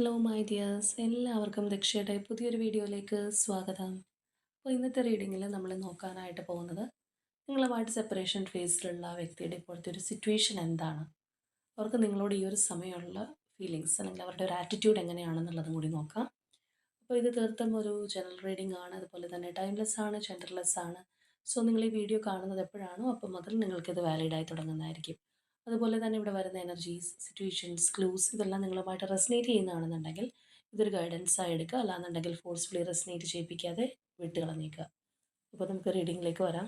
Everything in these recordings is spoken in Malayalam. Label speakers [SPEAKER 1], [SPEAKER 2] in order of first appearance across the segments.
[SPEAKER 1] ഹലോ മൈ ഡിയേഴ്സ് എല്ലാവർക്കും ദക്ഷയുടെ പുതിയൊരു വീഡിയോയിലേക്ക് സ്വാഗതം. അപ്പോൾ ഇന്നത്തെ റീഡിങ്ങിൽ നമ്മൾ നോക്കാനായിട്ട് പോകുന്നത് നിങ്ങളുമായിട്ട് സെപ്പറേഷൻ ഫേസിലുള്ള വ്യക്തിയുടെ ഇപ്പോഴത്തെ ഒരു സിറ്റുവേഷൻ എന്താണ്? അവർക്ക് നിങ്ങളോട് ഈ ഒരു സമയമുള്ള ഫീലിങ്സ് അല്ലെങ്കിൽ അവരുടെ ഒരു ആറ്റിറ്റ്യൂഡ് എങ്ങനെയാണെന്നുള്ളതും കൂടി നോക്കാം. അപ്പോൾ ഇത് തീർത്തും ഒരു ജനറൽ റീഡിംഗ് ആണ്. അതുപോലെ തന്നെ ടൈംലെസ് ആണ് ജെൻഡർലെസ് ആണ്. സോ നിങ്ങൾ ഈ വീഡിയോ കാണുന്നത് എപ്പോഴാണോ അപ്പം മുതൽ നിങ്ങൾക്കിത് വാലിഡായി തുടങ്ങുന്നതായിരിക്കും. അതുപോലെ തന്നെ ഇവിടെ വരുന്ന എനർജീസ് സിറ്റുവേഷൻസ് ക്ലൂസ് ഇതെല്ലാം നിങ്ങളുമായിട്ട് റെസനേറ്റ് ചെയ്യുന്നതാണെന്നുണ്ടെങ്കിൽ ഇതൊരു ഗൈഡൻസ് ആയി എടുക്കുക. അല്ലാന്നുണ്ടെങ്കിൽ ഫോഴ്സ്ഫുള്ളി റെസനേറ്റ് ചെയ്യിപ്പിക്കാതെ വിട്ട് കളഞ്ഞേക്കുക അപ്പോൾ നമുക്ക് റീഡിങ്ങിലേക്ക് വരാം.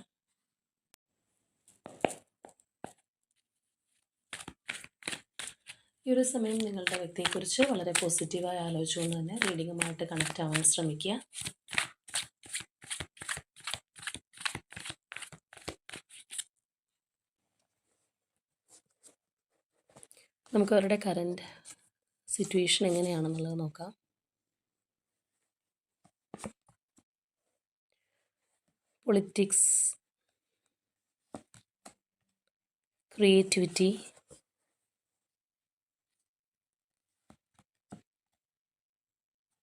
[SPEAKER 1] ഈ ഒരു സമയം നിങ്ങളുടെ വ്യക്തിയെക്കുറിച്ച് വളരെ പോസിറ്റീവായി ആലോചിച്ചുകൊണ്ട് തന്നെ റീഡിങ്ങുമായിട്ട് കണക്റ്റ് ആവാൻ ശ്രമിക്കുക. നമുക്ക് അവരുടെ കറന്റ് സിറ്റുവേഷൻ എങ്ങനെയാണെന്നുള്ളത് നോക്കാം. Politics creativity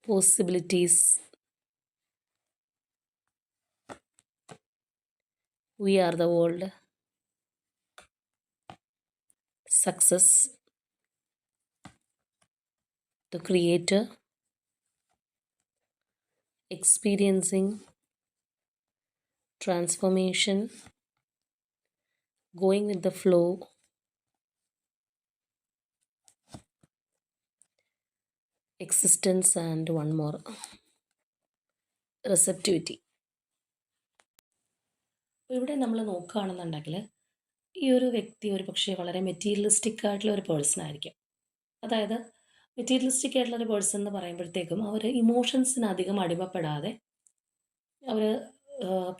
[SPEAKER 1] possibilities we are the world success the creator experiencing transformation going with the flow existence and one more receptivity ഇവിടെ നമ്മൾ നോക്കുകയാണെന്നുണ്ടെങ്കിൽ ഈ ഒരു വ്യക്തി ഒരു പക്ഷേ വളരെ മെറ്റീരിയലിസ്റ്റിക് ആയിട്ടുള്ള ഒരു പേഴ്സൺ ആയിരിക്കും അതായത് മെറ്റീരിയലിസ്റ്റിക് ആയിട്ടുള്ള ഒരു പേഴ്സൺ എന്ന് പറയുമ്പോഴത്തേക്കും അവർ ഇമോഷൻസിന് അധികം അടിമപ്പെടാതെ അവർ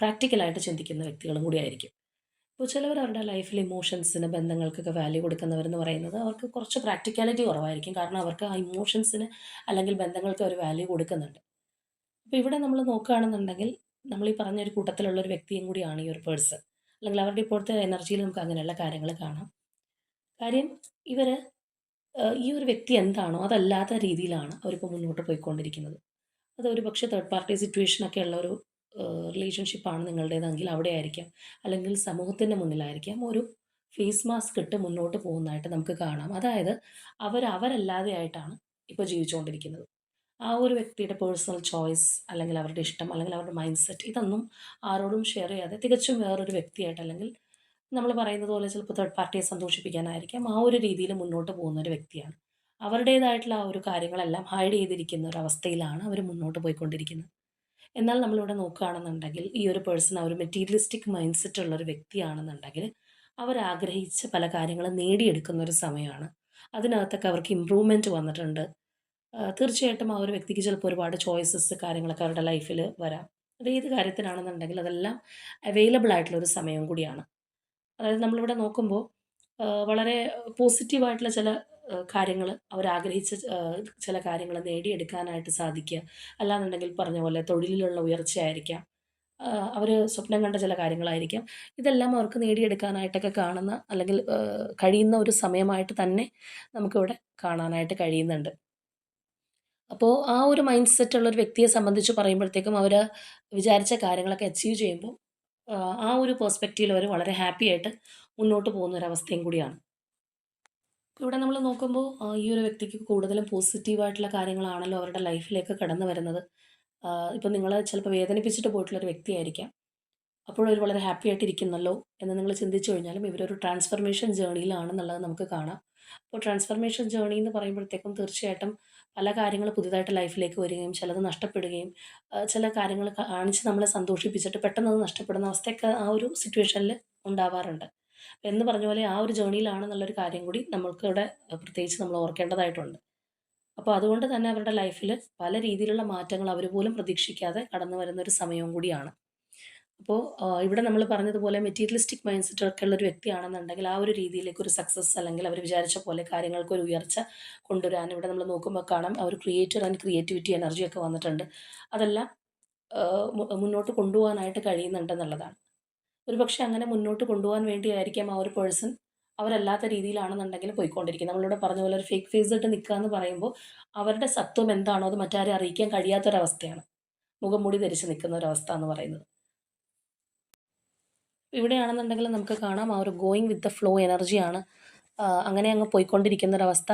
[SPEAKER 1] പ്രാക്ടിക്കലായിട്ട് ചിന്തിക്കുന്ന വ്യക്തികളും കൂടി ആയിരിക്കും. ഇപ്പോൾ ചിലവർ അവരുടെ ലൈഫിൽ ഇമോഷൻസിന് ബന്ധങ്ങൾക്കൊക്കെ വാല്യൂ കൊടുക്കുന്നവരെന്ന് പറയുന്നത് അവർക്ക് കുറച്ച് പ്രാക്ടിക്കാലിറ്റി കുറവായിരിക്കും. കാരണം അവർക്ക് ആ ഇമോഷൻസിന് അല്ലെങ്കിൽ ബന്ധങ്ങൾക്ക് അവർ വാല്യൂ കൊടുക്കുന്നുണ്ട്. അപ്പോൾ ഇവിടെ നമ്മൾ നോക്കുകയാണെന്നുണ്ടെങ്കിൽ നമ്മൾ ഈ പറഞ്ഞ ഒരു കൂട്ടത്തിലുള്ള ഒരു വ്യക്തിയും കൂടിയാണ് ഈ ഒരു പേഴ്സൺ അല്ലെങ്കിൽ അവരുടെ ഇപ്പോഴത്തെ എനർജിയിൽ നമുക്ക് അങ്ങനെയുള്ള കാര്യങ്ങൾ കാണാം. കാര്യം ഇവർ ഈ ഒരു വ്യക്തി എന്താണോ അതല്ലാത്ത രീതിയിലാണ് അവരിപ്പോൾ മുന്നോട്ട് പോയിക്കൊണ്ടിരിക്കുന്നത്. അത് ഒരു പക്ഷേ തേർഡ് പാർട്ടി സിറ്റുവേഷനൊക്കെ ഉള്ള ഒരു റിലേഷൻഷിപ്പാണ് നിങ്ങളുടേതെങ്കിൽ അവിടെ ആയിരിക്കാം അല്ലെങ്കിൽ സമൂഹത്തിന്റെ മുന്നിലായിരിക്കാം. ഒരു ഫേസ് മാസ്ക് ഇട്ട് മുന്നോട്ട് പോകുന്നതായിട്ട് നമുക്ക് കാണാം. അതായത് അവർ അവരല്ലാതെ ആയിട്ടാണ് ഇപ്പോൾ ജീവിച്ചുകൊണ്ടിരിക്കുന്നത്. ആ ഒരു വ്യക്തിയുടെ പേഴ്സണൽ ചോയ്സ് അല്ലെങ്കിൽ അവരുടെ ഇഷ്ടം അല്ലെങ്കിൽ അവരുടെ മൈൻഡ് സെറ്റ് ഇതൊന്നും ആരോടും ഷെയർ ചെയ്യാതെ തികച്ചും വേറൊരു വ്യക്തിയായിട്ട് അല്ലെങ്കിൽ നമ്മൾ പറയുന്നത് പോലെ ചിലപ്പോൾ തേർഡ് പാർട്ടിയെ സന്തോഷിപ്പിക്കാനായിരിക്കാം. ആ ഒരു രീതിയിൽ മുന്നോട്ട് പോകുന്ന ഒരു വ്യക്തിയാണ്. അവരുടേതായിട്ടുള്ള ആ ഒരു കാര്യങ്ങളെല്ലാം ഹൈഡ് ചെയ്തിരിക്കുന്ന ഒരു അവസ്ഥയിലാണ് അവർ മുന്നോട്ട് പോയിക്കൊണ്ടിരിക്കുന്നത്. എന്നാൽ നമ്മളിവിടെ നോക്കുകയാണെന്നുണ്ടെങ്കിൽ ഈ ഒരു പേഴ്സൺ ആ ഒരു മെറ്റീരിയലിസ്റ്റിക് മൈൻഡ് സെറ്റ് ഉള്ള ഒരു വ്യക്തിയാണെന്നുണ്ടെങ്കിൽ അവർ ആഗ്രഹിച്ച പല കാര്യങ്ങളും നേടിയെടുക്കുന്ന ഒരു സമയമാണ്. അതിനകത്തൊക്കെ അവർക്ക് ഇമ്പ്രൂവ്മെന്റ് വന്നിട്ടുണ്ട്. തീർച്ചയായിട്ടും ആ ഒരു വ്യക്തിക്ക് ചിലപ്പോൾ ഒരുപാട് ചോയ്സസ് കാര്യങ്ങളൊക്കെ അവരുടെ ലൈഫിൽ വരാം. അത് ഏത് കാര്യത്തിനാണെന്നുണ്ടെങ്കിൽ അതെല്ലാം അവൈലബിൾ ആയിട്ടുള്ള ഒരു സമയം കൂടിയാണ്. അതായത് നമ്മളിവിടെ നോക്കുമ്പോൾ വളരെ പോസിറ്റീവായിട്ടുള്ള ചില കാര്യങ്ങൾ അവരാഗ്രഹിച്ച ചില കാര്യങ്ങൾ നേടിയെടുക്കാനായിട്ട് സാധിക്കുക. അല്ലാന്നുണ്ടെങ്കിൽ പറഞ്ഞ പോലെ തൊഴിലിലുള്ള ഉയർച്ചയായിരിക്കാം. അവർ സ്വപ്നം കണ്ട ചില കാര്യങ്ങളായിരിക്കാം. ഇതെല്ലാം അവർക്ക് നേടിയെടുക്കാനായിട്ടൊക്കെ കാണുന്ന അല്ലെങ്കിൽ കഴിയുന്ന ഒരു സമയമായിട്ട് തന്നെ നമുക്കിവിടെ കാണാനായിട്ട് കഴിയുന്നുണ്ട്. അപ്പോൾ ആ ഒരു മൈൻഡ് സെറ്റ് ഉള്ള ഒരു വ്യക്തിയെ സംബന്ധിച്ച് പറയുമ്പോഴത്തേക്കും അവർ വിചാരിച്ച കാര്യങ്ങളൊക്കെ അച്ചീവ് ചെയ്യുമ്പോൾ ആ ഒരു പേഴ്സ്പെക്റ്റീവിൽ അവർ വളരെ ഹാപ്പി ആയിട്ട് മുന്നോട്ട് പോകുന്ന ഒരു അവസ്ഥയും കൂടിയാണ്. ഇവിടെ നമ്മൾ നോക്കുമ്പോൾ ഈ ഒരു വ്യക്തിക്ക് കൂടുതലും പോസിറ്റീവായിട്ടുള്ള കാര്യങ്ങളാണല്ലോ അവരുടെ ലൈഫിലേക്ക് കടന്നു വരുന്നത്. ഇപ്പം നിങ്ങൾ ചിലപ്പോൾ വേദനിപ്പിച്ചിട്ട് പോയിട്ടുള്ള ഒരു വ്യക്തിയായിരിക്കാം അപ്പോഴവർ വളരെ ഹാപ്പി ആയിട്ടിരിക്കുന്നല്ലോ എന്ന് നിങ്ങൾ ചിന്തിച്ചു കഴിഞ്ഞാലും ഇവരൊരു ട്രാൻസ്ഫർമേഷൻ ജേണിയിലാണെന്നുള്ളത് നമുക്ക് കാണാം. അപ്പോൾ ട്രാൻസ്ഫർമേഷൻ ജേണി എന്ന് പറയുമ്പോഴത്തേക്കും തീർച്ചയായിട്ടും പല കാര്യങ്ങൾ പുതിയതായിട്ട് ലൈഫിലേക്ക് വരികയും ചിലത് നഷ്ടപ്പെടുകയും ചില കാര്യങ്ങൾ കാണിച്ച് നമ്മളെ സന്തോഷിപ്പിച്ചിട്ട് പെട്ടെന്ന് അത് നഷ്ടപ്പെടുന്ന അവസ്ഥയൊക്കെ ആ ഒരു സിറ്റുവേഷനിൽ ഉണ്ടാവാറുണ്ട്. എന്ന് പറഞ്ഞ പോലെ ആ ഒരു ജേണിയിലാണെന്നുള്ളൊരു കാര്യം കൂടി നമ്മൾക്കിവിടെ പ്രത്യേകിച്ച് നമ്മൾ ഓർക്കേണ്ടതായിട്ടുണ്ട്. അപ്പോൾ അതുകൊണ്ട് തന്നെ അവരുടെ ലൈഫിൽ പല രീതിയിലുള്ള മാറ്റങ്ങൾ അവർ പോലും പ്രതീക്ഷിക്കാതെ കടന്നു വരുന്ന ഒരു സമയവും കൂടിയാണ്. അപ്പോൾ ഇവിടെ നമ്മൾ പറഞ്ഞതുപോലെ മെറ്റീരിയലിസ്റ്റിക് മൈൻഡ് സെറ്റ് ഒക്കെ ഉള്ള ഒരു വ്യക്തിയാണെന്നുണ്ടെങ്കിൽ ആ ഒരു രീതിയിലേക്ക് ഒരു സക്സസ് അല്ലെങ്കിൽ അവർ വിചാരിച്ച പോലെ കാര്യങ്ങൾക്ക് ഒരു ഉയർച്ച കൊണ്ടുവരാൻ ഇവിടെ നമ്മൾ നോക്കുമ്പോൾ കാണാം അവർ ക്രിയേറ്റർ ആൻഡ് ക്രിയേറ്റിവിറ്റി എനർജി ഒക്കെ വന്നിട്ടുണ്ട്. അതെല്ലാം മുന്നോട്ട് കൊണ്ടുപോകാനായിട്ട് കഴിയുന്നുണ്ടെന്നുള്ളതാണ് ഒരു പക്ഷേ അങ്ങനെ മുന്നോട്ട് കൊണ്ടുപോകാൻ വേണ്ടിയായിരിക്കാം ആ ഒരു പേഴ്സൺ അവരല്ലാത്ത രീതിയിലാണെന്നുണ്ടെങ്കിൽ പോയിക്കൊണ്ടിരിക്കുന്നത്. നമ്മളിവിടെ പറഞ്ഞ പോലെ ഒരു ഫേക്ക് ഫേസ് ഇട്ട് നിൽക്കുക എന്ന് പറയുമ്പോൾ അവരുടെ സത്വം എന്താണോ അത് മറ്റാരെ അറിയിക്കാൻ കഴിയാത്തൊരവസ്ഥയാണ്. മുഖം മൂടി ധരിച്ച് നിൽക്കുന്ന ഒരവസ്ഥ എന്ന് പറയുന്നത്. ഇവിടെയാണെന്നുണ്ടെങ്കിൽ നമുക്ക് കാണാം ആ ഒരു ഗോയിങ് വിത്ത് ദ ഫ്ലോ എനർജിയാണ് അങ്ങനെ അങ്ങ് പോയിക്കൊണ്ടിരിക്കുന്ന ഒരവസ്ഥ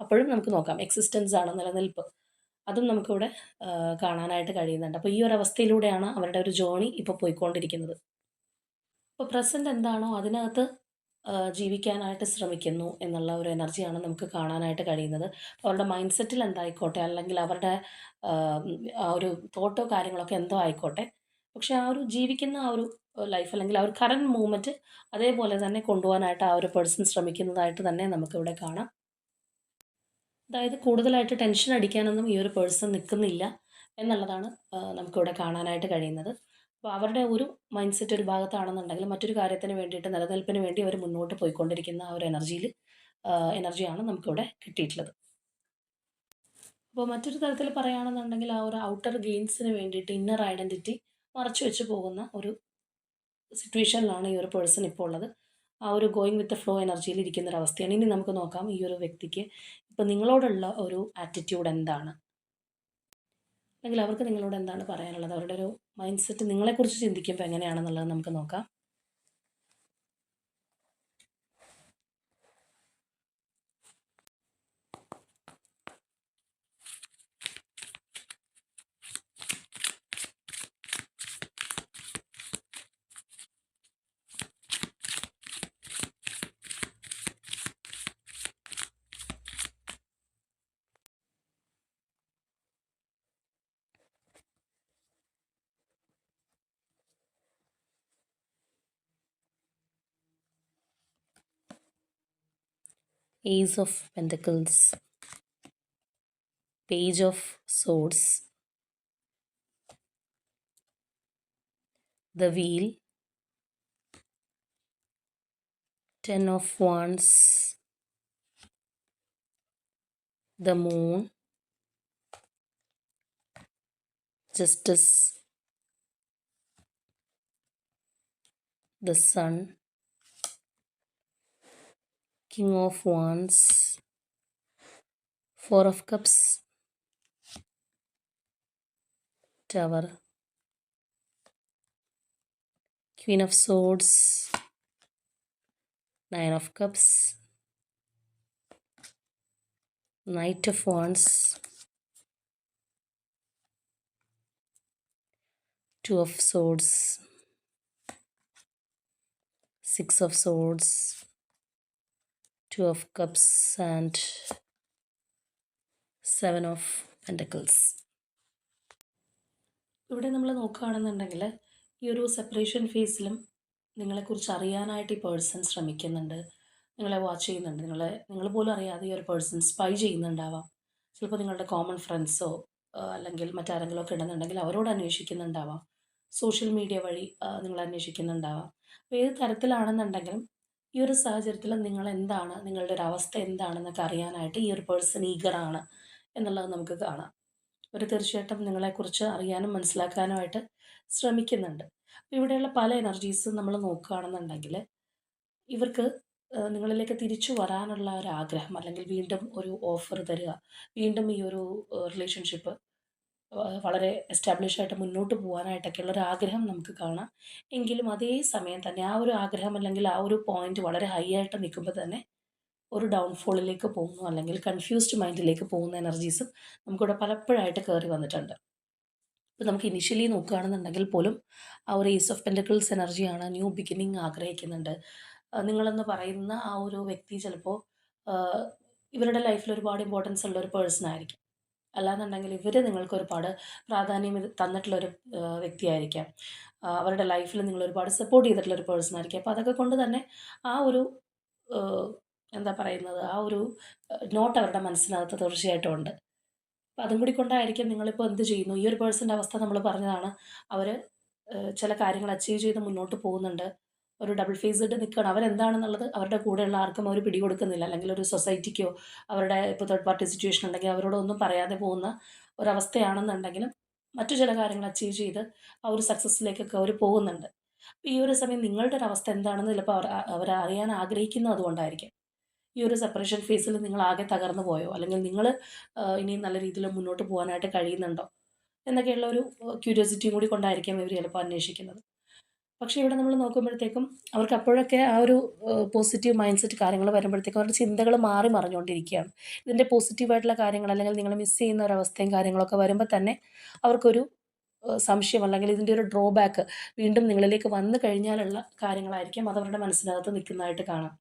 [SPEAKER 1] അപ്പോഴും നമുക്ക് നോക്കാം. എക്സിസ്റ്റൻസ് ആണ് നിലനിൽപ്പ്. അതും നമുക്കിവിടെ കാണാനായിട്ട് കഴിയുന്നുണ്ട്. അപ്പോൾ ഈ ഒരു അവസ്ഥയിലൂടെയാണ് അവരുടെ ഒരു ജേണി ഇപ്പോൾ പോയിക്കൊണ്ടിരിക്കുന്നത്. അപ്പോൾ പ്രസന്റ് എന്താണോ അതിനകത്ത് ജീവിക്കാനായിട്ട് ശ്രമിക്കുന്നു എന്നുള്ള ഒരു എനർജിയാണ് നമുക്ക് കാണാനായിട്ട് കഴിയുന്നത്. അവരുടെ മൈൻഡ് സെറ്റിൽ എന്തായിക്കോട്ടെ? അല്ലെങ്കിൽ അവരുടെ ഒരു തോട്ടോ കാര്യങ്ങളൊക്കെ എന്തോ ആയിക്കോട്ടെ? പക്ഷെ ആ ഒരു ജീവിക്കുന്ന ആ ഒരു ലൈഫ് അല്ലെങ്കിൽ ആ ഒരു കറണ്ട് മൂവ്മെന്റ് അതേപോലെ തന്നെ കൊണ്ടുപോകാനായിട്ട് ആ ഒരു പേഴ്സൺ ശ്രമിക്കുന്നതായിട്ട് തന്നെ നമുക്കിവിടെ കാണാം. അതായത് കൂടുതലായിട്ട് ടെൻഷൻ അടിക്കാനൊന്നും ഈ ഒരു പേഴ്സൺ നിൽക്കുന്നില്ല എന്നുള്ളതാണ് നമുക്കിവിടെ കാണാനായിട്ട് കഴിയുന്നത്. അപ്പോൾ അവരുടെ ഒരു മൈൻഡ് സെറ്റ് ഒരു ഭാഗത്താണെന്നുണ്ടെങ്കിൽ മറ്റൊരു കാര്യത്തിന് വേണ്ടിയിട്ട് നിലനിൽപ്പിന് വേണ്ടി അവർ മുന്നോട്ട് പോയിക്കൊണ്ടിരിക്കുന്ന ആ ഒരു എനർജിയിൽ എനർജിയാണ് നമുക്കിവിടെ കിട്ടിയിട്ടുള്ളത്. അപ്പോൾ മറ്റൊരു തരത്തിൽ പറയുകയാണെന്നുണ്ടെങ്കിൽ ആ ഒരു ഔട്ടർ ഗെയിൻസിന് വേണ്ടിയിട്ട് ഇന്നർ ഐഡന്റിറ്റി മറച്ചു വെച്ച് പോകുന്ന ഒരു സിറ്റുവേഷനിലാണ് ഈ ഒരു പേഴ്സൺ ഇപ്പോൾ ഉള്ളത്. ആ ഒരു ഗോയിങ് വിത്ത് ഫ്ലോ എനർജിയിൽ ഇരിക്കുന്ന ഒരു അവസ്ഥയാണ്. ഇനി നമുക്ക് നോക്കാം ഈ ഒരു വ്യക്തിക്ക് ഇപ്പം നിങ്ങളോടുള്ള ഒരു ആറ്റിറ്റ്യൂഡ് എന്താണ്? അല്ലെങ്കിൽ അവർക്ക് നിങ്ങളോട് എന്താണ് പറയാനുള്ളത്? അവരുടെ ഒരു മൈൻഡ് സെറ്റ് നിങ്ങളെക്കുറിച്ച് ചിന്തിക്കുമ്പോൾ എങ്ങനെയാണെന്നുള്ളത് നമുക്ക് നോക്കാം. Ace of Pentacles, Page of Swords, the Wheel, Ten of Wands, the Moon, Justice, the Sun, King of Wands, Four of Cups, Tower, Queen of Swords, Nine of Cups, Knight of Wands, Two of Swords, Six of Swords, Two of cups and Seven of Pentacles. ഇവിടെ നമ്മൾ നോക്കുകയാണെന്നുണ്ടെങ്കിൽ ഈ ഒരു സെപ്പറേഷൻ ഫേസിലും നിങ്ങളെക്കുറിച്ച് അറിയാനായിട്ട് ഈ പേഴ്സൺ ശ്രമിക്കുന്നുണ്ട്. നിങ്ങളെ വാച്ച് ചെയ്യുന്നുണ്ട്. നിങ്ങളെ നിങ്ങൾ പോലും അറിയാതെ ഈ ഒരു പേഴ്സൺ സ്പൈ ചെയ്യുന്നുണ്ടാവാം. ചിലപ്പോൾ നിങ്ങളുടെ കോമൺ ഫ്രണ്ട്സോ അല്ലെങ്കിൽ മറ്റാരെങ്കിലും ഒക്കെ ഉണ്ടെന്നുണ്ടെങ്കിൽ അവരോട് അന്വേഷിക്കുന്നുണ്ടാവാം. സോഷ്യൽ മീഡിയ വഴി നിങ്ങൾ അന്വേഷിക്കുന്നുണ്ടാവാം. അപ്പോൾ ഏത് തരത്തിലാണെന്നുണ്ടെങ്കിലും ഈ ഒരു സാഹചര്യത്തിൽ നിങ്ങൾ എന്താണ് നിങ്ങളുടെ ഒരു അവസ്ഥ എന്താണെന്നൊക്കെ അറിയാനായിട്ട് ഈ ഒരു പേഴ്സൺ ഈഗറാണ് എന്നുള്ളത് നമുക്ക് കാണാം. അവർ തീർച്ചയായിട്ടും നിങ്ങളെക്കുറിച്ച് അറിയാനും മനസ്സിലാക്കാനുമായിട്ട് ശ്രമിക്കുന്നുണ്ട്. അപ്പോൾ ഇവിടെയുള്ള പല എനർജീസും നമ്മൾ നോക്കുകയാണെന്നുണ്ടെങ്കിൽ ഇവർക്ക് നിങ്ങളിലേക്ക് തിരിച്ചു വരാനുള്ള ഒരു ആഗ്രഹം അല്ലെങ്കിൽ വീണ്ടും ഒരു ഓഫർ തരിക വീണ്ടും ഈ ഒരു റിലേഷൻഷിപ്പ് വളരെ എസ്റ്റാബ്ലിഷ് ആയിട്ട് മുന്നോട്ട് പോകാനായിട്ടൊക്കെയുള്ള ഒരു ആഗ്രഹം നമുക്ക് കാണാം. എങ്കിലും അതേ സമയം തന്നെ ആ ഒരു ആഗ്രഹം അല്ലെങ്കിൽ ആ ഒരു പോയിന്റ് വളരെ ഹൈ ആയിട്ട് നിൽക്കുമ്പോൾ തന്നെ ഒരു ഡൗൺഫോളിലേക്ക് പോകുന്നു. അല്ലെങ്കിൽ കൺഫ്യൂസ്ഡ് മൈൻഡിലേക്ക് പോകുന്ന എനർജീസും നമുക്കിവിടെ പലപ്പോഴായിട്ട് കയറി വന്നിട്ടുണ്ട്. ഇപ്പോൾ നമുക്ക് ഇനിഷ്യലി നോക്കുകയാണെന്നുണ്ടെങ്കിൽ പോലും ആ ഒരു ഈസ് ഓഫ് പെന്റക്കിൾസ് എനർജിയാണ് ന്യൂ ബിഗിനിങ് ആഗ്രഹിക്കുന്നുണ്ട്. നിങ്ങളെന്ന് പറയുന്ന ആ ഒരു വ്യക്തി ചിലപ്പോൾ ഇവരുടെ ലൈഫിൽ ഒരുപാട് ഇമ്പോർട്ടൻസ് ഉള്ള ഒരു പേഴ്സൺ ആയിരിക്കും. അല്ലാന്നുണ്ടെങ്കിൽ ഇവർ നിങ്ങൾക്ക് ഒരുപാട് പ്രാധാന്യം തന്നിട്ടുള്ള ഒരു വ്യക്തിയായിരിക്കാം. അവരുടെ ലൈഫിൽ നിങ്ങൾ ഒരുപാട് സപ്പോർട്ട് ചെയ്തിട്ടുള്ള ഒരു പേഴ്സൺ ആയിരിക്കും. അപ്പോൾ അതൊക്കെ കൊണ്ട് തന്നെ ആ ഒരു എന്താ പറയുന്നത്? ആ ഒരു നോട്ട് അവരുടെ മനസ്സിനകത്ത് തീർച്ചയായിട്ടും ഉണ്ട്. അപ്പോൾ അതും കൂടി കൊണ്ടായിരിക്കും നിങ്ങളിപ്പോൾ എന്ത് ചെയ്യുന്നു? ഈ ഒരു പേഴ്സന്റെ അവസ്ഥ നമ്മൾ പറഞ്ഞതാണ്. അവർ ചില കാര്യങ്ങൾ അച്ചീവ് ചെയ്ത് മുന്നോട്ട് പോകുന്നുണ്ട്. ഒരു ഡബിൾ ഫേസ്ഡ് നിൽക്കുകയാണ്. അവരെന്താണെന്നുള്ളത് അവരുടെ കൂടെയുള്ള ആർക്കും അവർ പിടികൊടുക്കുന്നില്ല. അല്ലെങ്കിൽ ഒരു സൊസൈറ്റിക്കോ അവരുടെ ഇപ്പോൾ തേർഡ് പാർട്ടി സിറ്റുവേഷൻ ഉണ്ടെങ്കിൽ അവരോടൊന്നും പറയാതെ പോകുന്ന ഒരവസ്ഥയാണെന്നുണ്ടെങ്കിലും മറ്റു ചില കാര്യങ്ങൾ അച്ചീവ് ചെയ്ത് ആ ഒരു സക്സസ്സിലേക്കൊക്കെ അവർ പോകുന്നുണ്ട്. ഈ ഒരു സമയം നിങ്ങളുടെ ഒരു അവസ്ഥ എന്താണെന്ന് ചിലപ്പോൾ അവർ അവർ അറിയാൻ ആഗ്രഹിക്കുന്നത് അതുകൊണ്ടായിരിക്കും ഈ ഒരു സെപ്പറേഷൻ ഫേസിൽ നിങ്ങൾ ആകെ തകർന്നു പോയോ? അല്ലെങ്കിൽ നിങ്ങൾ ഇനിയും നല്ല രീതിയിൽ മുന്നോട്ട് പോകാനായിട്ട് കഴിയുന്നുണ്ടോ? എന്നൊക്കെയുള്ള ഒരു ക്യൂരിയോസിറ്റിയും കൂടി കൊണ്ടായിരിക്കാം ഇവർ ചിലപ്പോൾ അന്വേഷിക്കുന്നത്. പക്ഷേ ഇവിടെ നമ്മൾ നോക്കുമ്പോഴത്തേക്കും അവർക്ക് അപ്പോഴൊക്കെ ആ ഒരു പോസിറ്റീവ് മൈൻഡ് സെറ്റ് കാര്യങ്ങൾ വരുമ്പോഴത്തേക്കും അവരുടെ ചിന്തകൾ മാറി മറിഞ്ഞുകൊണ്ടിരിക്കുകയാണ്. ഇതിന്റെ പോസിറ്റീവായിട്ടുള്ള കാര്യങ്ങൾ അല്ലെങ്കിൽ നിങ്ങൾ മിസ് ചെയ്യുന്ന ഒരു അവസ്ഥയും കാര്യങ്ങളൊക്കെ വരുമ്പോൾ തന്നെ അവർക്കൊരു സംശയം അല്ലെങ്കിൽ ഇതിന്റെ ഒരു ഡ്രോബാക്ക് വീണ്ടും നിങ്ങളിലേക്ക് വന്നു കഴിഞ്ഞാലുള്ള കാര്യങ്ങളായിരിക്കും അത് അവരുടെ മനസ്സിനകത്ത് നിൽക്കുന്നതായിട്ട് കാണാം.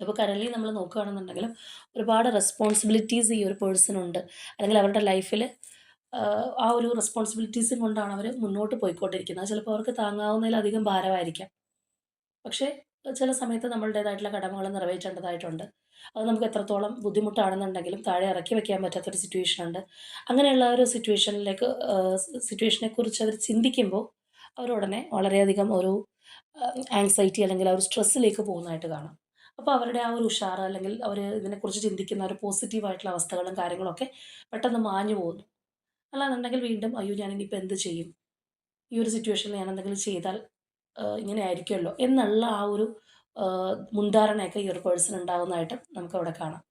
[SPEAKER 1] അപ്പോൾ കറൻലി നമ്മൾ നോക്കുകയാണെന്നുണ്ടെങ്കിലും ഒരുപാട് റെസ്പോൺസിബിലിറ്റീസ് ഈ ഒരു പേഴ്സണുണ്ട് അല്ലെങ്കിൽ അവരുടെ ലൈഫിൽ ആ ഒരു റെസ്പോൺസിബിലിറ്റീസും കൊണ്ടാണ് അവർ മുന്നോട്ട് പോയിക്കൊണ്ടിരിക്കുന്നത്. ചിലപ്പോൾ അവർക്ക് താങ്ങാവുന്നതിലധികം ഭാരമായിരിക്കാം. പക്ഷേ ചില സമയത്ത് നമ്മളുടേതായിട്ടുള്ള കടമകൾ നിറവേറ്റേണ്ടതായിട്ടുണ്ട്. അത് നമുക്ക് എത്രത്തോളം ബുദ്ധിമുട്ടാണെന്നുണ്ടെങ്കിലും താഴെ ഇറക്കി വെക്കാൻ പറ്റാത്തൊരു സിറ്റുവേഷൻ ഉണ്ട്. അങ്ങനെയുള്ള ഒരു സിറ്റുവേഷനിലേക്ക് സിറ്റുവേഷനെ കുറിച്ച് അവർ ചിന്തിക്കുമ്പോൾ അവരുടനെ വളരെയധികം ഒരു ആങ്സൈറ്റി അല്ലെങ്കിൽ ആ ഒരു സ്ട്രെസ്സിലേക്ക് പോകുന്നതായിട്ട് കാണാം. അപ്പോൾ അവരുടെ ആ ഒരു ഉഷാറ് അല്ലെങ്കിൽ അവർ ഇതിനെക്കുറിച്ച് ചിന്തിക്കുന്ന ഒരു പോസിറ്റീവായിട്ടുള്ള അവസ്ഥകളും കാര്യങ്ങളൊക്കെ പെട്ടെന്ന് മാഞ്ഞു പോകുന്നു. അല്ലാന്നുണ്ടെങ്കിൽ വീണ്ടും അയ്യോ ഞാൻ ഇനിയിപ്പോൾ എന്ത് ചെയ്യും? ഈ ഒരു സിറ്റുവേഷനിൽ ഞാൻ എന്തെങ്കിലും ചെയ്താൽ ഇങ്ങനെ ആയിരിക്കുമല്ലോ? എന്നുള്ള ആ ഒരു മുൻധാരണയൊക്കെ ഈ ഒരു പേഴ്സൺ ഉണ്ടാകുന്നതായിട്ട് നമുക്കവിടെ കാണാം.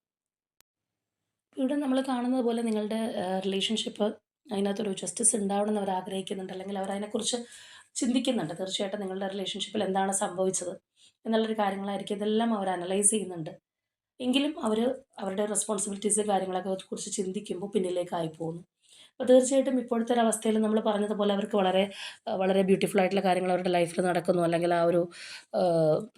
[SPEAKER 1] ഇവിടെ നമ്മൾ കാണുന്നത് പോലെ നിങ്ങളുടെ റിലേഷൻഷിപ്പ് അതിനകത്തൊരു ജസ്റ്റിസ് ഉണ്ടാവണമെന്ന് അവർ ആഗ്രഹിക്കുന്നുണ്ട്. അല്ലെങ്കിൽ അവർ അതിനെക്കുറിച്ച് ചിന്തിക്കുന്നുണ്ട്. തീർച്ചയായിട്ടും നിങ്ങളുടെ റിലേഷൻഷിപ്പിൽ എന്താണ് സംഭവിച്ചത് എന്നുള്ളൊരു കാര്യങ്ങളായിരിക്കും ഇതെല്ലാം അവർ അനലൈസ് ചെയ്യുന്നുണ്ട്. എങ്കിലും അവർ അവരുടെ റെസ്പോൺസിബിലിറ്റീസ് കാര്യങ്ങളൊക്കെ കുറിച്ച് ചിന്തിക്കുമ്പോൾ പിന്നിലേക്കായി പോകുന്നു. അപ്പോൾ തീർച്ചയായിട്ടും ഇപ്പോഴത്തെ ഒരു അവസ്ഥയിൽ നമ്മൾ പറഞ്ഞതുപോലെ അവർക്ക് വളരെ വളരെ ബ്യൂട്ടിഫുൾ ആയിട്ടുള്ള കാര്യങ്ങൾ അവരുടെ ലൈഫിൽ നടക്കുന്നു. അല്ലെങ്കിൽ ആ ഒരു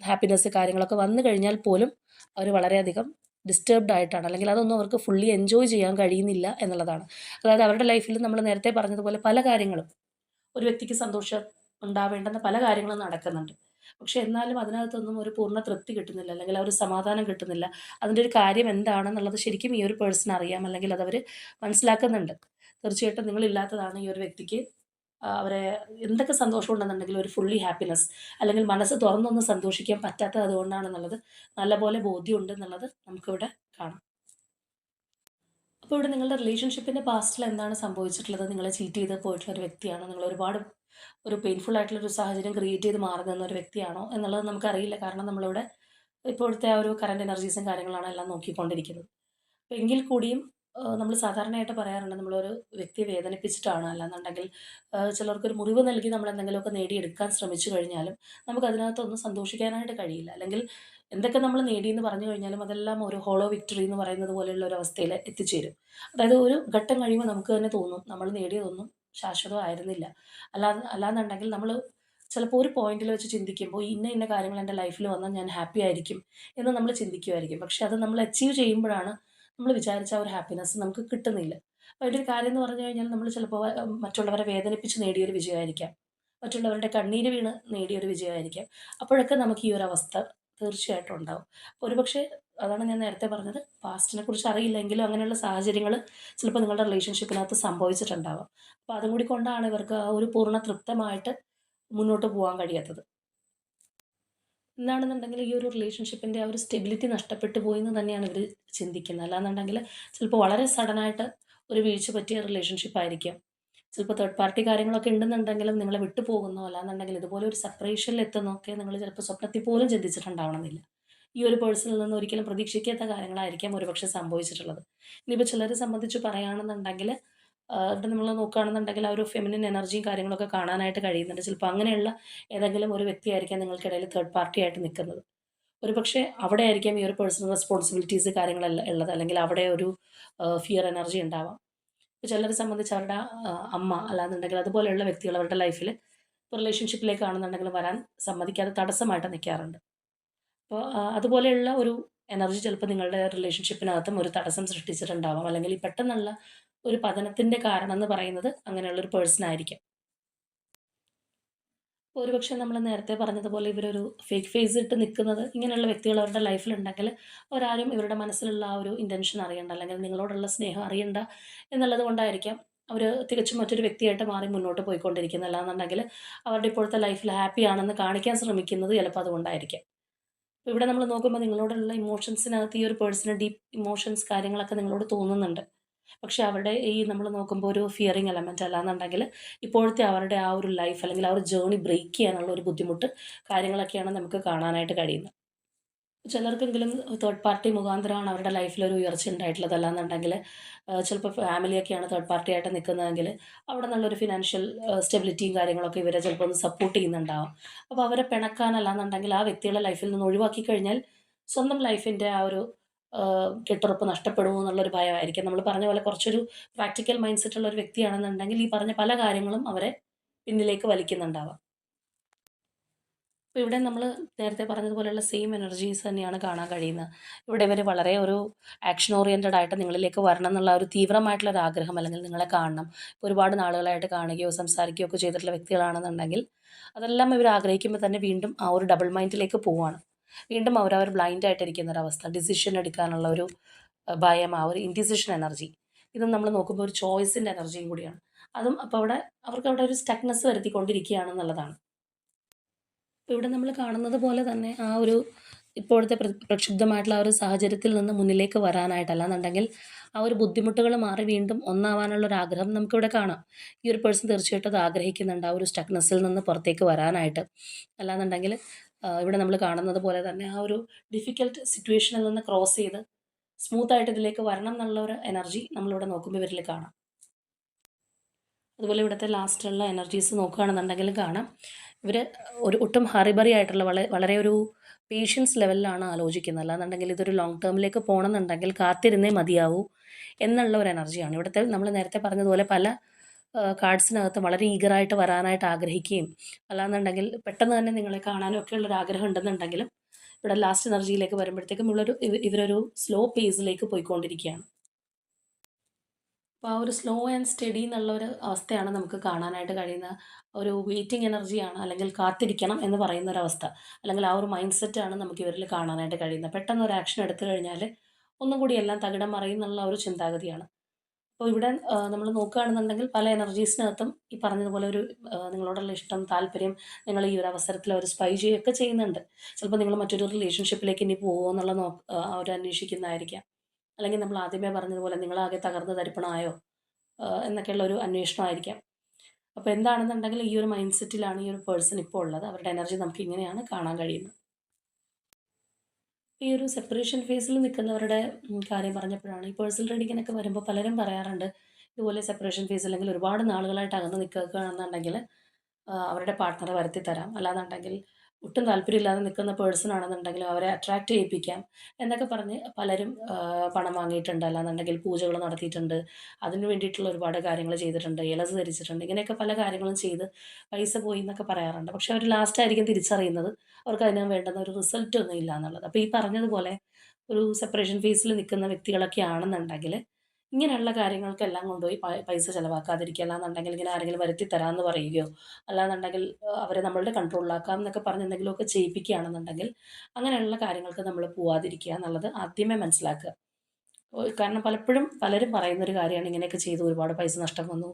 [SPEAKER 1] ഹാപ്പിനെസ് കാര്യങ്ങളൊക്കെ വന്നു കഴിഞ്ഞാൽ പോലും അവർ വളരെയധികം ഡിസ്റ്റർബ്ഡ് ആയിട്ടാണ്. അല്ലെങ്കിൽ അതൊന്നും അവർക്ക് ഫുള്ളി എൻജോയ് ചെയ്യാൻ കഴിയുന്നില്ല എന്നുള്ളതാണ്. അതായത് അവരുടെ ലൈഫിൽ നമ്മൾ നേരത്തെ പറഞ്ഞതുപോലെ പല കാര്യങ്ങളും ഒരു വ്യക്തിക്ക് സന്തോഷം ഉണ്ടാവേണ്ടുന്ന പല കാര്യങ്ങളും നടക്കുന്നുണ്ട്. പക്ഷെ എന്നാലും അതിനകത്തൊന്നും ഒരു പൂർണ തൃപ്തി കിട്ടുന്നില്ല. അല്ലെങ്കിൽ ആ ഒരു സമാധാനം കിട്ടുന്നില്ല. അതിന്റെ ഒരു കാര്യം എന്താണെന്നുള്ളത് ശരിക്കും ഈ ഒരു പേഴ്സൺ അറിയാം. അല്ലെങ്കിൽ അതവർ മനസ്സിലാക്കുന്നുണ്ട്. തീർച്ചയായിട്ടും നിങ്ങളില്ലാത്തതാണ് ഈ ഒരു വ്യക്തിക്ക് അവരെ എന്തൊക്കെ സന്തോഷം ഉണ്ടെന്നുണ്ടെങ്കിലും ഒരു ഫുള്ളി ഹാപ്പിനെസ് അല്ലെങ്കിൽ മനസ്സ് തുറന്നൊന്ന് സന്തോഷിക്കാൻ പറ്റാത്തത് അതുകൊണ്ടാണെന്നുള്ളത് നല്ലപോലെ ബോധ്യമുണ്ട് എന്നുള്ളത് നമുക്കിവിടെ കാണാം. അപ്പോൾ ഇവിടെ നിങ്ങളുടെ റിലേഷൻഷിപ്പിന്റെ പാസ്റ്റിൽ എന്താണ് സംഭവിച്ചിട്ടുള്ളത്? നിങ്ങളെ ചീറ്റ് ചെയ്ത് പോയിട്ടുള്ള ഒരു വ്യക്തിയാണോ? നിങ്ങൾ ഒരുപാട് ഒരു പെയിൻഫുൾ ആയിട്ടുള്ള ഒരു സാഹചര്യം ക്രിയേറ്റ് ചെയ്ത് മാറി നിന്ന ഒരു വ്യക്തിയാണോ എന്നുള്ളത് നമുക്കറിയില്ല. കാരണം നമ്മളിവിടെ ഇപ്പോഴത്തെ ആ ഒരു കറണ്ട് എനർജീസും കാര്യങ്ങളാണ് എല്ലാം നോക്കിക്കൊണ്ടിരിക്കുന്നത്. അപ്പോൾ എങ്കിൽ കൂടിയും നമ്മൾ സാധാരണയായിട്ട് പറയാറുണ്ട് നമ്മളൊരു വ്യക്തിയെ വേദനിപ്പിച്ചിട്ടാണ് അല്ലാന്നുണ്ടെങ്കിൽ ചിലർക്കൊരു മുറിവ് നൽകി നമ്മൾ എന്തെങ്കിലുമൊക്കെ നേടിയെടുക്കാൻ ശ്രമിച്ചു കഴിഞ്ഞാലും നമുക്ക് അതിനകത്തൊന്നും സന്തോഷിക്കാനായിട്ട് കഴിയില്ല. അല്ലെങ്കിൽ എന്തൊക്കെ നമ്മൾ നേടിയെന്ന് പറഞ്ഞു കഴിഞ്ഞാലും അതെല്ലാം ഒരു ഹോളോ വിക്ടറി എന്ന് പറയുന്നത് പോലെയുള്ള ഒരു അവസ്ഥയിൽ എത്തിച്ചേരും. അതായത് ഒരു ഘട്ടം കഴിയുമ്പോൾ നമുക്ക് തന്നെ തോന്നും നമ്മൾ നേടിയതൊന്നും ശാശ്വതമായിരുന്നില്ല അല്ലാ അല്ലാന്നുണ്ടെങ്കിൽ നമ്മൾ ചിലപ്പോൾ ഒരു പോയിന്റിൽ വെച്ച് ചിന്തിക്കുമ്പോൾ ഇന്ന ഇന്ന കാര്യങ്ങൾ എന്റെ ലൈഫിൽ വന്നാൽ ഞാൻ ഹാപ്പി ആയിരിക്കും എന്ന് നമ്മൾ ചിന്തിക്കുമായിരിക്കും. പക്ഷെ അത് നമ്മൾ അച്ചീവ് ചെയ്യുമ്പോഴാണ് നമ്മൾ വിചാരിച്ച ഒരു ഹാപ്പിനെസ് നമുക്ക് കിട്ടുന്നില്ല. അപ്പോൾ അതിന്റെ ഒരു കാര്യം എന്ന് പറഞ്ഞു കഴിഞ്ഞാൽ നമ്മൾ ചിലപ്പോൾ മറ്റുള്ളവരെ വേദനിപ്പിച്ച് നേടിയൊരു വിജയമായിരിക്കാം. മറ്റുള്ളവരുടെ കണ്ണീര് വീണ് നേടിയൊരു വിജയമായിരിക്കാം. അപ്പോഴൊക്കെ നമുക്ക് ഈ ഒരു അവസ്ഥ തീർച്ചയായിട്ടും ഉണ്ടാവും. ഒരുപക്ഷെ അതാണ് ഞാൻ നേരത്തെ പറഞ്ഞത്. പാസ്റ്റിനെ കുറിച്ച് അറിയില്ലെങ്കിലും അങ്ങനെയുള്ള സാഹചര്യങ്ങൾ ചിലപ്പോൾ നിങ്ങളുടെ റിലേഷൻഷിപ്പിനകത്ത് സംഭവിച്ചിട്ടുണ്ടാവാം. അപ്പോൾ അതും കൂടി കൊണ്ടാണ് ഇവർക്ക് ആ ഒരു പൂർണ തൃപ്തമായിട്ട് മുന്നോട്ട് പോകാൻ കഴിയാത്തത്. എന്താണെന്നുണ്ടെങ്കിൽ ഈ ഒരു റിലേഷൻഷിപ്പിന്റെ ആ ഒരു സ്റ്റെബിലിറ്റി നഷ്ടപ്പെട്ടു പോയി എന്ന് തന്നെയാണ് ഇവർ ചിന്തിക്കുന്നത്. അല്ലാന്നുണ്ടെങ്കിൽ ചിലപ്പോൾ വളരെ സഡനായിട്ട് ഒരു വീഴ്ച പറ്റിയ റിലേഷൻഷിപ്പ് ആയിരിക്കും. ചിലപ്പോൾ തേർഡ് പാർട്ടി കാര്യങ്ങളൊക്കെ ഉണ്ടെന്നുണ്ടെങ്കിലും നിങ്ങളെ വിട്ടു പോകുന്നോ. അല്ലാന്നുണ്ടെങ്കിൽ ഇതുപോലെ ഒരു സെപ്പറേഷനിൽ എത്തുന്നൊക്കെ നിങ്ങൾ ചിലപ്പോൾ സ്വപ്നത്തിൽ പോലും ചിന്തിച്ചിട്ടുണ്ടാവണമെന്നില്ല. ഈ ഒരു പേഴ്സണിൽ നിന്ന് ഒരിക്കലും പ്രതീക്ഷിക്കാത്ത കാര്യങ്ങളായിരിക്കാം ഒരുപക്ഷെ സംഭവിച്ചിട്ടുള്ളത്. ഇനിയിപ്പോൾ ചിലരെ സംബന്ധിച്ച് പറയുകയാണെന്നുണ്ടെങ്കിൽ ഇവിടെ നമ്മൾ നോക്കുകയാണെന്നുണ്ടെങ്കിൽ ആ ഒരു ഫെമിനിൻ എനർജിയും കാര്യങ്ങളൊക്കെ കാണാനായിട്ട് കഴിയുന്നുണ്ട്. ചിലപ്പോൾ അങ്ങനെയുള്ള ഏതെങ്കിലും ഒരു വ്യക്തിയായിരിക്കാം നിങ്ങൾക്കിടയിൽ തേർഡ് പാർട്ടി ആയിട്ട് നിൽക്കുന്നത്. ഒരു പക്ഷേ അവിടെ ആയിരിക്കാം ഈ ഒരു പേഴ്സണൽ റെസ്പോൺസിബിലിറ്റീസ് കാര്യങ്ങളെല്ലാം ഉള്ളത്. അല്ലെങ്കിൽ അവിടെ ഒരു ഫിയർ എനർജി ഉണ്ടാവാം. ഇപ്പോൾ ചിലരെ സംബന്ധിച്ച് അവരുടെ അമ്മ അല്ലാന്നുണ്ടെങ്കിൽ അതുപോലെയുള്ള വ്യക്തികൾ അവരുടെ ലൈഫിൽ ഇപ്പോൾ റിലേഷൻഷിപ്പിലേക്ക് ആണെന്നുണ്ടെങ്കിൽ വരാൻ സമ്മതിക്കാതെ തടസ്സമായിട്ട് നിൽക്കാറുണ്ട്. അപ്പോൾ അതുപോലെയുള്ള ഒരു എനർജി ചിലപ്പോൾ നിങ്ങളുടെ റിലേഷൻഷിപ്പിനകത്തും ഒരു തടസ്സം സൃഷ്ടിച്ചിട്ടുണ്ടാവാം. അല്ലെങ്കിൽ പെട്ടെന്നുള്ള ഒരു പതനത്തിന്റെ കാരണം എന്ന് പറയുന്നത് അങ്ങനെയുള്ളൊരു പേഴ്സൺ ആയിരിക്കും. ഒരുപക്ഷെ നമ്മൾ നേരത്തെ പറഞ്ഞതുപോലെ ഇവരൊരു ഫേക്ക് ഫേസ് ഇട്ട് നിൽക്കുന്നത് ഇങ്ങനെയുള്ള വ്യക്തികൾ അവരുടെ ലൈഫിലുണ്ടെങ്കിൽ അവരാരും ഇവരുടെ മനസ്സിലുള്ള ആ ഒരു ഇന്റൻഷൻ അറിയണ്ട അല്ലെങ്കിൽ നിങ്ങളോടുള്ള സ്നേഹം അറിയണ്ട എന്നുള്ളത് കൊണ്ടായിരിക്കാം അവർ തികച്ചും മറ്റൊരു വ്യക്തിയായിട്ട് മാറി മുന്നോട്ട് പോയിക്കൊണ്ടിരിക്കുന്നത്. അല്ലാന്നുണ്ടെങ്കിൽ അവരുടെ ഇപ്പോഴത്തെ ലൈഫിൽ ഹാപ്പി ആണെന്ന് കാണിക്കാൻ ശ്രമിക്കുന്നത് ചിലപ്പോൾ അതുകൊണ്ടായിരിക്കാം. ഇവിടെ നമ്മൾ നോക്കുമ്പോൾ നിങ്ങളോടുള്ള ഇമോഷൻസിനകത്ത് ഈ ഒരു പേഴ്സണൽ ഡീപ്പ് ഇമോഷൻസ് കാര്യങ്ങളൊക്കെ നിങ്ങളോട് തോന്നുന്നുണ്ട്. പക്ഷേ അവരുടെ ഈ നമ്മൾ നോക്കുമ്പോൾ ഒരു ഫിയറിങ് എലമെന്റ് അല്ലാന്നുണ്ടെങ്കിൽ ഇപ്പോഴത്തെ അവരുടെ ആ ഒരു ലൈഫ് അല്ലെങ്കിൽ ആ ഒരു ജേർണി ബ്രേക്ക് ചെയ്യാനുള്ള ഒരു ബുദ്ധിമുട്ട് കാര്യങ്ങളൊക്കെയാണ് നമുക്ക് കാണാനായിട്ട് കഴിയുന്നത്. ചിലർക്കെങ്കിലും തേർഡ് പാർട്ടി മുഖാന്തരമാണ് അവരുടെ ലൈഫിൽ ഒരു ഉയർച്ച ഉണ്ടായിട്ടുള്ളത് അല്ലാന്നുണ്ടെങ്കിൽ ചിലപ്പോൾ ഫാമിലിയൊക്കെയാണ് തേർഡ് പാർട്ടി ആയിട്ട് നിൽക്കുന്നതെങ്കിൽ അവിടെ നിന്നുള്ളൊരു ഫിനാൻഷ്യൽ സ്റ്റെബിലിറ്റിയും കാര്യങ്ങളൊക്കെ ഇവരെ ചിലപ്പോൾ ഒന്ന് സപ്പോർട്ട് ചെയ്യുന്നുണ്ടാവും. അപ്പോൾ അവരെ പിണക്കാനല്ലാന്നുണ്ടെങ്കിൽ ആ വ്യക്തികളെ ലൈഫിൽ നിന്ന് ഒഴിവാക്കി കഴിഞ്ഞാൽ സ്വന്തം ലൈഫിന്റെ ആ ഒരു കെട്ടുറപ്പ് നഷ്ടപ്പെടുമോ എന്നുള്ളൊരു ഭയമായിരിക്കും. നമ്മൾ പറഞ്ഞ പോലെ കുറച്ചൊരു പ്രാക്ടിക്കൽ മൈൻഡ് സെറ്റ് ഉള്ള ഒരു വ്യക്തിയാണെന്നുണ്ടെങ്കിൽ ഈ പറഞ്ഞ പല കാര്യങ്ങളും അവരെ പിന്നിലേക്ക് വലിക്കുന്നുണ്ടാവാം. അപ്പോൾ ഇവിടെ നമ്മൾ നേരത്തെ പറഞ്ഞതുപോലെയുള്ള സെയിം എനർജീസ് തന്നെയാണ് കാണാൻ കഴിയുന്നത്. ഇവിടെ ഇവർ വളരെ ഒരു ആക്ഷൻ ഓറിയന്റഡ് ആയിട്ട് നിങ്ങളിലേക്ക് വരണം എന്നുള്ള ഒരു തീവ്രമായിട്ടുള്ള ഒരു ആഗ്രഹം അല്ലെങ്കിൽ നിങ്ങളെ കാണണം. ഒരുപാട് നാളുകളായിട്ട് കാണുകയോ സംസാരിക്കുകയോ ഒക്കെ ചെയ്തിട്ടുള്ള വ്യക്തികളാണെന്നുണ്ടെങ്കിൽ അതെല്ലാം ഇവർ ആഗ്രഹിക്കുമ്പോൾ തന്നെ വീണ്ടും ആ ഒരു ഡബിൾ മൈൻഡിലേക്ക് പോവാണ്. വീണ്ടും അവരവർ ബ്ലൈൻഡ് ആയിട്ടിരിക്കുന്ന അവസ്ഥ. ഡിസിഷൻ എടുക്കാനുള്ള ഒരു ഭയം ആ ഒരു ഇൻഡിസിഷൻ എനർജി ഇതും നമ്മൾ നോക്കുമ്പോൾ ഒരു ചോയ്സിന്റെ എനർജിയും കൂടിയാണ്. അതും അപ്പോൾ അവിടെ അവർക്ക് അവിടെ ഒരു സ്റ്റക്നെസ് വരുത്തിക്കൊണ്ടിരിക്കുകയാണെന്നുള്ളതാണ്. ഇവിടെ നമ്മൾ കാണുന്നത് പോലെ തന്നെ ആ ഒരു ഇപ്പോഴത്തെ പ്ര പ്രക്ഷുബ്ധമായിട്ടുള്ള ആ ഒരു സാഹചര്യത്തിൽ നിന്ന് മുന്നിലേക്ക് വരാനായിട്ട് എന്നുണ്ടെങ്കിൽ ആ ഒരു ബുദ്ധിമുട്ടുകൾ മാറി വീണ്ടും ഒന്നാവാനുള്ള ഒരു ആഗ്രഹം നമുക്കിവിടെ കാണാം. ഈ ഒരു പേഴ്സൺ തീർച്ചയായിട്ടും അത് ആഗ്രഹിക്കുന്നുണ്ട് ആ ഒരു സ്റ്റക്നെസ്സിൽ നിന്ന് പുറത്തേക്ക് വരാനായിട്ട്. അല്ലാന്നുണ്ടെങ്കിൽ ഇവിടെ നമ്മൾ കാണുന്നത് പോലെ തന്നെ ആ ഒരു ഡിഫിക്കൽട്ട് സിറ്റുവേഷനിൽ നിന്ന് ക്രോസ് ചെയ്ത് സ്മൂത്ത് ആയിട്ട് ഇതിലേക്ക് വരണം എന്നുള്ള ഒരു എനർജി നമ്മളിവിടെ നോക്കുമ്പോൾ ഇവരിൽ കാണാം. അതുപോലെ ഇവിടുത്തെ ലാസ്റ്റുള്ള എനർജീസ് നോക്കുകയാണെന്നുണ്ടെങ്കിൽ കാണാം. ഇവർ ഒരു ഒട്ടും ഹറിബറി ആയിട്ടുള്ള വളരെ വളരെ ഒരു പേഷ്യൻസ് ലെവലിലാണ് ആലോചിക്കുന്നത്. അല്ലാന്നുണ്ടെങ്കിൽ ഇതൊരു ലോങ് ടേമിലേക്ക് പോകണമെന്നുണ്ടെങ്കിൽ കാത്തിരുന്നേ മതിയാവൂ എന്നുള്ള ഒരു എനർജിയാണ് ഇവിടുത്തെ നമ്മൾ നേരത്തെ പറഞ്ഞതുപോലെ പല കാർഡ്സിനകത്ത് വളരെ ഈഗറായിട്ട് വരാനായിട്ട് ആഗ്രഹിക്കുകയും അല്ലാന്നുണ്ടെങ്കിൽ പെട്ടെന്ന് തന്നെ നിങ്ങളെ കാണാനും ഒക്കെ ഉള്ളൊരു ആഗ്രഹം ഉണ്ടെന്നുണ്ടെങ്കിലും ഇവിടെ ലാസ്റ്റ് എനർജിയിലേക്ക് വരുമ്പോഴത്തേക്കും ഉള്ളൊരു ഇവരൊരു സ്ലോ പേസിലേക്ക് പോയിക്കൊണ്ടിരിക്കുകയാണ്. അപ്പോൾ ആ ഒരു സ്ലോ ആൻഡ് സ്റ്റഡി എന്നുള്ള ഒരു അവസ്ഥയാണ് നമുക്ക് കാണാനായിട്ട് കഴിയുന്ന ഒരു വെയിറ്റിംഗ് എനർജിയാണ് അല്ലെങ്കിൽ കാത്തിരിക്കണം എന്ന് പറയുന്ന ഒരു അവസ്ഥ അല്ലെങ്കിൽ ആ ഒരു മൈൻഡ് സെറ്റാണ് നമുക്ക് ഇവരിൽ കാണാനായിട്ട് കഴിയുന്നത്. പെട്ടെന്ന് ഒരു ആക്ഷൻ എടുത്തു കഴിഞ്ഞാൽ ഒന്നും കൂടി എല്ലാം തകിടം മറിയുന്നുള്ള ഒരു ചിന്താഗതിയാണ്. അപ്പോൾ ഇവിടെ നമ്മൾ നോക്കുകയാണെന്നുണ്ടെങ്കിൽ പല എനർജീസിനകത്തും ഈ പറഞ്ഞതുപോലെ ഒരു നിങ്ങളോടുള്ള ഇഷ്ടം താല്പര്യം നിങ്ങൾ ഈ ഒരു അവസരത്തിൽ അവർ സ്പൈ ചെയ്യുകയൊക്കെ ചെയ്യുന്നുണ്ട്. ചിലപ്പോൾ നിങ്ങൾ മറ്റൊരു റിലേഷൻഷിപ്പിലേക്ക് ഇനി പോകുമോ എന്നുള്ള നോ അവർ അന്വേഷിക്കുന്നതായിരിക്കാം. അല്ലെങ്കിൽ നമ്മൾ ആദ്യമേ പറഞ്ഞതുപോലെ നിങ്ങളാകെ തകർന്ന് തരിപ്പണമായോ എന്നൊക്കെയുള്ള ഒരു അന്വേഷണമായിരിക്കാം. അപ്പോൾ എന്താണെന്നുണ്ടെങ്കിൽ ഈ ഒരു മൈൻഡ് സെറ്റിലാണ് ഈ ഒരു പേഴ്സൺ ഇപ്പോൾ ഉള്ളത്. അവരുടെ എനർജി നമുക്ക് ഇങ്ങനെയാണ് കാണാൻ കഴിയുന്നത്. ഈ ഒരു സെപ്പറേഷൻ ഫേസിൽ നിൽക്കുന്നവരുടെ കാര്യം പറഞ്ഞപ്പോഴാണ്. ഈ പേഴ്സണൽ റീഡിങ്ങിനൊക്കെ വരുമ്പോൾ പലരും പറയാറുണ്ട് ഇതുപോലെ സെപ്പറേഷൻ ഫേസ് അല്ലെങ്കിൽ ഒരുപാട് നാളുകളായിട്ട് അകന്ന് നിൽക്കുകയാണെന്നുണ്ടെങ്കിൽ അവരുടെ പാർട്ട്ണറെ വരുത്തി തരാം അല്ലാന്നുണ്ടെങ്കിൽ ഒട്ടും താല്പര്യമില്ലാതെ നിൽക്കുന്ന പേഴ്സൺ ആണെന്നുണ്ടെങ്കിലും അവരെ അട്രാക്റ്റ് ചെയ്യിപ്പിക്കാം എന്നൊക്കെ പറഞ്ഞ് പലരും പണം വാങ്ങിയിട്ടുണ്ട്. അല്ലാന്നുണ്ടെങ്കിൽ പൂജകൾ നടത്തിയിട്ടുണ്ട്. അതിന് വേണ്ടിയിട്ടുള്ള ഒരുപാട് കാര്യങ്ങൾ ചെയ്തിട്ടുണ്ട്. ഇലസ് ധരിച്ചിട്ടുണ്ട്. ഇങ്ങനെയൊക്കെ പല കാര്യങ്ങളും ചെയ്ത് പൈസ പോയി എന്നൊക്കെ പറയാറുണ്ട്. പക്ഷെ അവർ ലാസ്റ്റ് ആയിരിക്കും തിരിച്ചറിയുന്നത്. അവർക്ക് അതിന് വേണ്ടുന്ന ഒരു റിസൾട്ട് ഒന്നും ഇല്ല എന്നുള്ളത് അപ്പോൾ ഈ പറഞ്ഞതുപോലെ ഒരു സെപ്പറേഷൻ ഫേസിൽ നിൽക്കുന്ന വ്യക്തികളൊക്കെ ആണെന്നുണ്ടെങ്കിൽ ഇങ്ങനെയുള്ള കാര്യങ്ങൾക്കെല്ലാം കൊണ്ടുപോയി പൈസ ചിലവാക്കാതിരിക്കുക. അല്ലാന്നുണ്ടെങ്കിൽ ഇങ്ങനെ ആരെങ്കിലും വരുത്തി തരാമെന്ന് പറയുകയോ അല്ലാന്നുണ്ടെങ്കിൽ അവരെ നമ്മളുടെ കൺട്രോളിലാക്കാം എന്നൊക്കെ പറഞ്ഞ് എന്തെങ്കിലുമൊക്കെ ചെയ്യിപ്പിക്കുകയാണെന്നുണ്ടെങ്കിൽ അങ്ങനെയുള്ള കാര്യങ്ങൾക്ക് നമ്മൾ പോവാതിരിക്കുക എന്നുള്ളത് ആദ്യമേ മനസ്സിലാക്കുക. കാരണം പലപ്പോഴും പലരും പറയുന്നൊരു കാര്യമാണ് ഇങ്ങനെയൊക്കെ ചെയ്ത് ഒരുപാട് പൈസ നഷ്ടം വന്നു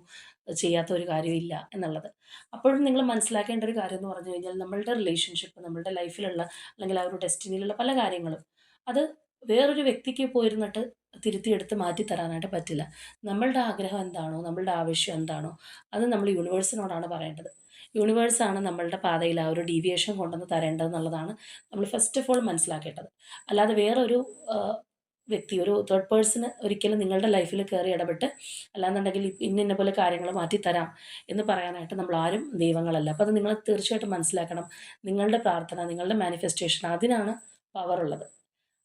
[SPEAKER 1] ചെയ്യാത്ത ഒരു കാര്യമില്ല എന്നുള്ളത്. അപ്പോഴും നിങ്ങൾ മനസ്സിലാക്കേണ്ട ഒരു കാര്യം എന്ന് പറഞ്ഞു കഴിഞ്ഞാൽ നമ്മളുടെ റിലേഷൻഷിപ്പ് നമ്മളുടെ ലൈഫിലുള്ള അല്ലെങ്കിൽ ആ ഒരു ഡെസ്റ്റിനിയിലുള്ള പല കാര്യങ്ങളും അത് വേറൊരു വ്യക്തിക്ക് പോയിരുന്നിട്ട് തിരുത്തിയെടുത്ത് മാറ്റി തരാനായിട്ട് പറ്റില്ല. നമ്മളുടെ ആഗ്രഹം എന്താണോ നമ്മളുടെ ആവശ്യം എന്താണോ അത് നമ്മൾ യൂണിവേഴ്സിനോടാണ് പറയേണ്ടത്. യൂണിവേഴ്സാണ് നമ്മളുടെ പാതയിൽ ആ ഒരു ഡീവിയേഷൻ കൊണ്ടുവന്ന് തരേണ്ടത് എന്നുള്ളതാണ് നമ്മൾ ഫസ്റ്റ് ഓഫ് ഓൾ മനസ്സിലാക്കേണ്ടത്. അല്ലാതെ വേറൊരു വ്യക്തി ഒരു തേർഡ് പേഴ്സണ് ഒരിക്കലും നിങ്ങളുടെ ലൈഫിൽ കയറി ഇടപെട്ട് അല്ലാന്നുണ്ടെങ്കിൽ ഇന്ന ഇന്ന പോലെ കാര്യങ്ങൾ മാറ്റിത്തരാം എന്ന് പറയാനായിട്ട് നമ്മൾ ആരും ദൈവങ്ങളല്ല. അപ്പോൾ അത് നിങ്ങൾ തീർച്ചയായിട്ടും മനസ്സിലാക്കണം. നിങ്ങളുടെ പ്രാർത്ഥന നിങ്ങളുടെ മാനിഫെസ്റ്റേഷൻ അതിനാണ് പവർ ഉള്ളത്.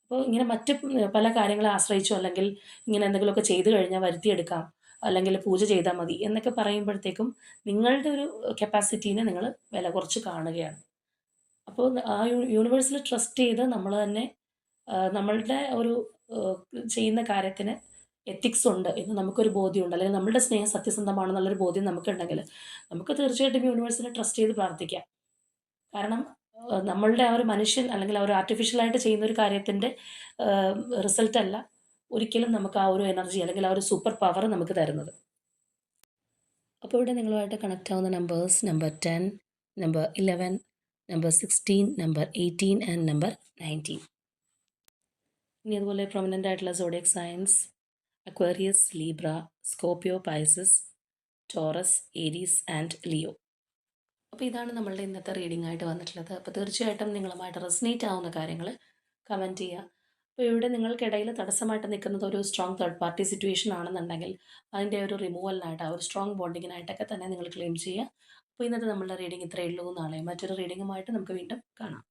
[SPEAKER 1] അപ്പോൾ ഇങ്ങനെ മറ്റ് പല കാര്യങ്ങളെ ആശ്രയിച്ചോ അല്ലെങ്കിൽ ഇങ്ങനെ എന്തെങ്കിലുമൊക്കെ ചെയ്തു കഴിഞ്ഞാൽ വരുത്തിയെടുക്കാം അല്ലെങ്കിൽ പൂജ ചെയ്താൽ മതി എന്നൊക്കെ പറയുമ്പോഴത്തേക്കും നിങ്ങളുടെ ഒരു കപ്പാസിറ്റീനെ നിങ്ങൾ വില കുറച്ച് കാണുകയാണ്. അപ്പോൾ ആ യൂണിവേഴ്സിൽ ട്രസ്റ്റ് ചെയ്ത് നമ്മൾ തന്നെ നമ്മളുടെ ഒരു ചെയ്യുന്ന കാര്യത്തിന് എത്തിക്സ് ഉണ്ട് എന്ന് നമുക്കൊരു ബോധ്യമുണ്ട്. അല്ലെങ്കിൽ നമ്മളുടെ സ്നേഹം സത്യസന്ധമാണെന്നുള്ളൊരു ബോധ്യം നമുക്കുണ്ടെങ്കിൽ നമുക്ക് തീർച്ചയായിട്ടും യൂണിവേഴ്സിനെ ട്രസ്റ്റ് ചെയ്ത് പ്രാർത്ഥിക്കാം. കാരണം നമ്മളുടെ ആ ഒരു മനുഷ്യൻ അല്ലെങ്കിൽ ആ ഒരു ആർട്ടിഫിഷ്യലായിട്ട് ചെയ്യുന്ന ഒരു കാര്യത്തിന്റെ റിസൾട്ട് അല്ല ഒരിക്കലും നമുക്ക് ആ ഒരു എനർജി അല്ലെങ്കിൽ ആ ഒരു സൂപ്പർ പവർ നമുക്ക് തരുന്നത്. അപ്പോൾ ഇവിടെ നിങ്ങളുമായിട്ട് കണക്റ്റ് ആവുന്ന numbers number ten number eleven number sixteen number eighteen and number nineteen ഇനി അതുപോലെ പ്രൊമിനന്റ് ആയിട്ടുള്ള zodiac science Aquarius Libra Scorpio Pisces Taurus Aries and Leo അപ്പോൾ ഇതാണ് നമ്മളുടെ ഇന്നത്തെ റീഡിംഗ് ആയിട്ട് വന്നിട്ടുള്ളത്. അപ്പോൾ തീർച്ചയായിട്ടും നിങ്ങളുമായിട്ട് റെസിനേറ്റ് ആവുന്ന കാര്യങ്ങൾ കമന്റ് ചെയ്യുക. അപ്പോൾ ഇവിടെ നിങ്ങൾക്കിടയിൽ തടസ്സമായിട്ട് നിൽക്കുന്നത് ഒരു സ്ട്രോങ് തേർഡ് പാർട്ടി സിറ്റുവേഷൻ ആണെന്നുണ്ടെങ്കിൽ അതിന്റെ ഒരു റിമൂവലിനായിട്ട് ഒരു സ്ട്രോങ് ബോണ്ടിങ്ങിനായിട്ടൊക്കെ തന്നെ നിങ്ങൾ ക്ലെയിം ചെയ്യുക. അപ്പോൾ ഇന്നത്തെ നമ്മളുടെ റീഡിംഗ് ഇത്രയേ ഉള്ളൂ. നാളെ മറ്റൊരു റീഡിങ്ങുമായിട്ട് നമുക്ക് വീണ്ടും കാണാം.